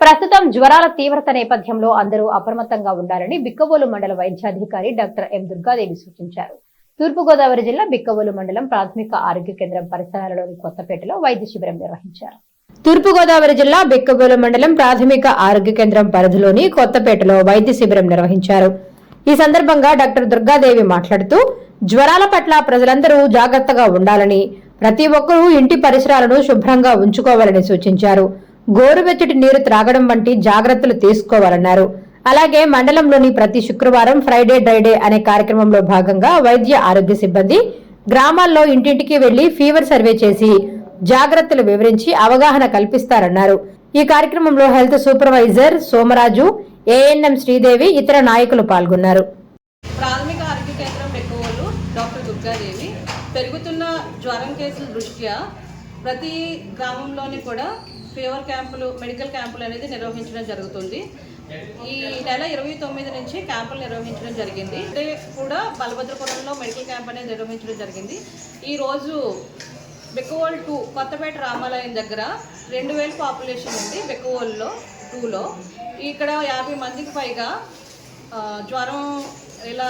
ప్రస్తుతం జ్వరాల తీవ్రత నేపథ్యంలో అందరూ అప్రమత్తంగా ఉండాలని బిక్కవోలు మండల వైద్యాధికారి డాక్టర్ ఎం దుర్గాదేవి సూచించారు. తూర్పుగోదావరి జిల్లా బిక్కవోలు మండలం ప్రాథమిక ఆరోగ్య కేంద్రం పరిసరాలలోని కొత్తపేటలో వైద్య శిబిరం నిర్వహించారు. తూర్పుగోదావరి జిల్లా బిక్కగోలు మండలం ప్రాథమిక ఆరోగ్య కేంద్రం పరిధిలోని కొత్తపేటలో వైద్య శిబిరం నిర్వహించారు. ఈ సందర్భంగా డాక్టర్ దుర్గాదేవి మాట్లాడుతూ జ్వరాల పట్ల ప్రజలందరూ జాగ్రత్తగా ఉండాలని ప్రతి ఒక్కరూ ఇంటి పరిసరాలను శుభ్రంగా ఉంచుకోవాలని సూచించారు. గోరువెచ్చటి నీరు త్రాగడం వంటి జాగ్రత్తలు తీసుకోవాలన్నారు. అలాగే మండలంలోని ప్రతి శుక్రవారం ఫ్రైడే డ్రైడే అనే కార్యక్రమంలో భాగంగా వైద్య ఆరోగ్య సిబ్బంది గ్రామాల్లో ఇంటింటికి వెళ్ళి ఫీవర్ సర్వే చేసి జాగ్రత్తలు వివరించి అవగాహన కల్పిస్తారన్నారు. ఈ కార్యక్రమంలో health supervisor Somaraju ANM Sridevi ఇతర నాయకులు పాల్గొన్నారు. ప్రాథమిక ఆరోగ్య కేంద్రం ఎక్కువలు డాక్టర్ దుర్గాదేవి. పెరుగుతున్న జ్వరం కేసుల దృష్ట్యా ప్రతి గ్రామంలోని కూడా ఫీవర్ క్యాంపులు మెడికల్ క్యాంపులు అనేది నిర్వహించడం జరుగుతుంది. ఈ నెల ఇరవై తొమ్మిది నుంచి క్యాంపులు నిర్వహించడం జరిగింది. అంటే కూడా బలభద్రపురంలో మెడికల్ క్యాంప్ అనేది నిర్వహించడం జరిగింది. ఈరోజు బెక్కువోల్ టూ కొత్తపేట రామాలయం దగ్గర రెండు వేల పాపులేషన్ ఉంది బెక్కువోల్లో టూలో. ఇక్కడ యాభై మందికి పైగా జ్వరం ఇలా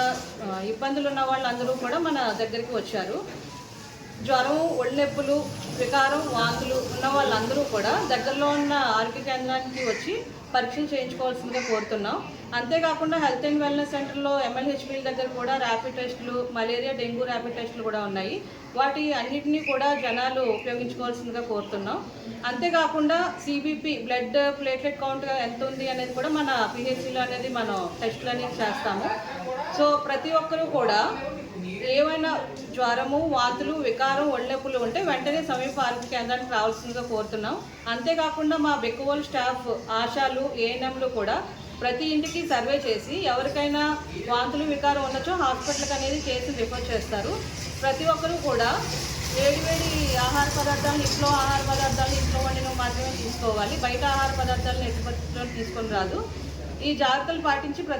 ఇబ్బందులు ఉన్న వాళ్ళందరూ కూడా మన దగ్గరికి వచ్చారు. జ్వరం ఒళ్ళెప్పులు వికారం వాంతులు ఉన్న వాళ్ళందరూ కూడా దగ్గరలో ఉన్న ఆరోగ్య కేంద్రానికి వచ్చి పరీక్షలు చేయించుకోవాల్సిందిగా కోరుతున్నాం. అంతేకాకుండా హెల్త్ అండ్ వెల్నెస్ సెంటర్లో ఎంఎల్హెచ్పిల దగ్గర కూడా ర్యాపిడ్ టెస్టులు మలేరియా డెంగ్యూ ర్యాపిడ్ టెస్టులు కూడా ఉన్నాయి. వాటి అన్నిటినీ కూడా జనాలు ఉపయోగించుకోవాల్సిందిగా కోరుతున్నాం. అంతేకాకుండా సిబిపి బ్లడ్ ప్లేట్లెట్ కౌంట్ ఎంత ఉంది అనేది కూడా మన పిహెచ్సిలో అనేది మనం టెస్టులు అనేది చేస్తాము. సో ప్రతి ఒక్కరూ కూడా ఏమైనా జ్వరము వాంతులు వికారం ఒళ్ళెప్పులు ఉంటే వెంటనే సమీప ఆరోగ్య కేంద్రానికి రావాల్సిందిగా కోరుతున్నాం. అంతేకాకుండా మా బెక్కువోల్ స్టాఫ్ ఆశాలు ఏఎన్ఎంలు కూడా ప్రతి ఇంటికి సర్వే చేసి ఎవరికైనా వాంతులు వికారం ఉండొచ్చో హాస్పిటల్కి అనేది చేసి రిఫర్ చేస్తారు. ప్రతి ఒక్కరూ కూడా వేడి వేడి ఆహార పదార్థాలు ఇంట్లో ఆహార పదార్థాలు ఇంట్లో వండిన మాత్రమే తీసుకోవాలి. బయట ఆహార పదార్థాలను ఎట్టి తీసుకొని రాదు. ఈ జాగ్రత్తలు పాటించి ప్రతి